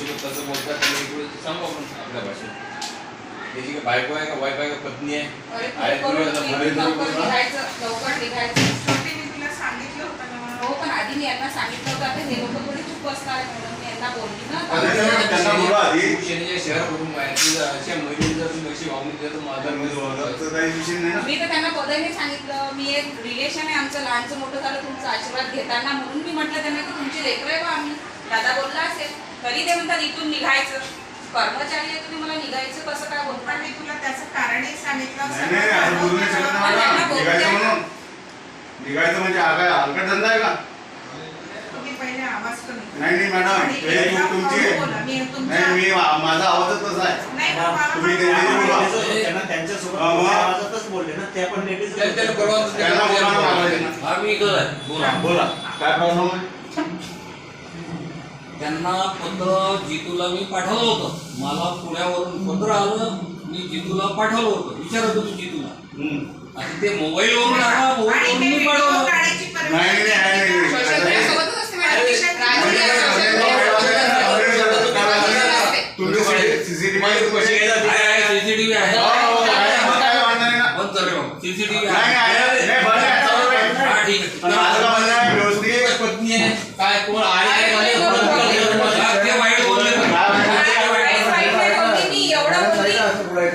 त्याच्यासोबत कसं बोलतात त्याला सांगू आपण आपल्या भाषेत. त्याची काय बायको आहे का वाईफ आहे का पत्नी आहे? आता लवकर करू. निघायचं लवकर निघायचं. शेवटी मी तुला सांगितलं होतं ना मला. हो पण आधी मी यांना सांगितलं होतं. आता हे लोक थोडी चूप बसणार आहे म्हणून मी यांना बोलली ना. अरे ते त्यांना बोलवा आधी. शिवसेनेच्या शहराकडून बाहेरची जर अशा महिलेला जर तुम्ही अशी वागणूक दिली तर माझा तर काही विषय नाही ना. मी तर त्यांना पदही सांगितलं मी एक रिलेशन आहे आमचं लहानचं मोठं झालं तुमचा आशीर्वाद घेताना. म्हणून मी म्हटलं त्यांना की तुमची लेकरं आहे बा आम्ही. दादा बोलला तरी ते म्हणतात इथून निघायचं. कर्मचारी आहे तुम्ही मला निघायचं कसं? काय पण बोलता मी तुला त्याचं कारणही सांगितलं नाही नाही असं बोलू नाही शकत ना मॅडम निघायचं म्हणून. निघायचं म्हणजे हा काय हलकट धंदा आहे का? तुम्ही पहिले आवाज कमी करा. नाही नाही मॅडम आणि हे एकदा चूक तुमची हळू आहे. बोला. मी तुमच्या- नाही मी माझा आवाजच तसा आहे. नाही, पण मला तुम्ही पण त्यांच्याशी आवाज- बोला. त्यांना त्यांच्यासोबत हा, मग. मोठ्या आवाजातच बोलले ना ते पण लेडीज ना. हा मी आहे? बोला. बोला. काय प्रॉब्लेम आहे? त्यांना पत्र जितूला मी पाठवलं होतं मला पुण्यावरून पत्र आलं मी जितूला पाठवलं होतं विचारत होतो जितूला हम्म. आता ते मोबाईलवरून आला आणि मोबाईलवरून मी पाठवलं काढायची नाही नाही परमिशन आहे नाही, नाही. सोशल आता मीडिया हे- सोबतच असते मॅडम.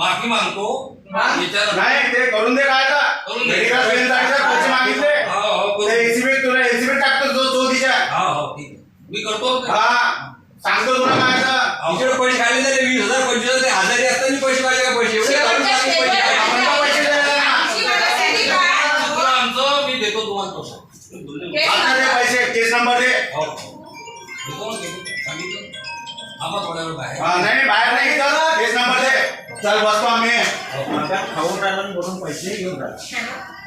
माफी मागतो. नाही ते करून दे काय आता? करून दे. मेडिकल बिल जायचं पैसे मागितले. हो, हो. ते एसीबी तुला एसीबी टाकतो जो तो दिशा. हा हो ठीक आहे. मी करतो. ते. हा. सांगतो तुला काय आता. तिच्याकडे पैसे खायला दिले वीस हजार पंचवीस हजार ते हजारी असताना पैसे पाहिजे का पैसे एवढे काढून शेवटच्या टाकले पैसे. स्टेजवर आपण का पैसे द्यायला ना? आमची मी देतो तुम्हाला तो हे आता दे पैसे केस नंबर दे. हो देतो ना, देतो. सांगितलं? थांबा थोड्या वेळ बाहेर. हा, नाही नाही, बाहेर नाही इथं. चल बसतो आम्ही. खाऊन राहिला म्हणून पैसे घेऊन राहिला.